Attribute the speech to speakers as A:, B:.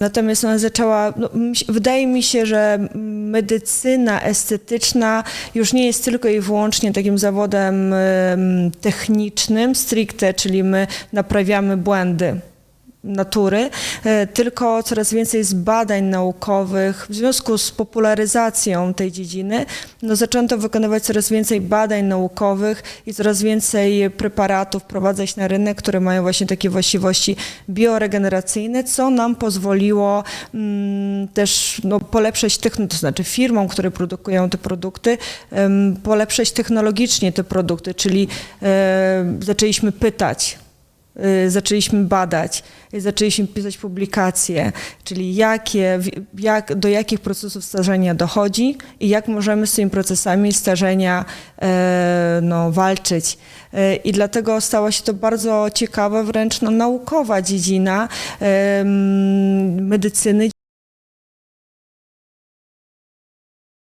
A: Natomiast ona zaczęła, no, wydaje mi się, że medycyna estetyczna już nie jest tylko i wyłącznie takim zawodem em, technicznym, stricte, czyli my naprawiamy błędy natury, e, tylko coraz więcej jest badań naukowych. W związku z popularyzacją tej dziedziny no, zaczęto wykonywać coraz więcej badań naukowych i coraz więcej preparatów wprowadzać na rynek, które mają właśnie takie właściwości bioregeneracyjne, co nam pozwoliło mm, też no, polepszać, techn- to znaczy firmom, które produkują te produkty, em, polepszać technologicznie te produkty, czyli e, zaczęliśmy pytać, zaczęliśmy badać, y, zaczęliśmy pisać publikacje, czyli jakie, jak, do jakich procesów starzenia dochodzi i jak możemy z tymi procesami starzenia e, no, walczyć. E, I dlatego stała się to bardzo ciekawa, wręcz no, naukowa dziedzina medycyny.